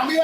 আমি আর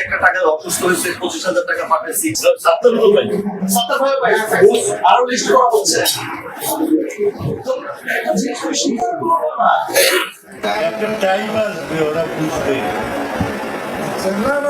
একটা টাকা অসুস্থ হয়েছে পঁচিশ হাজার টাকা পাঠাইছি করো না। না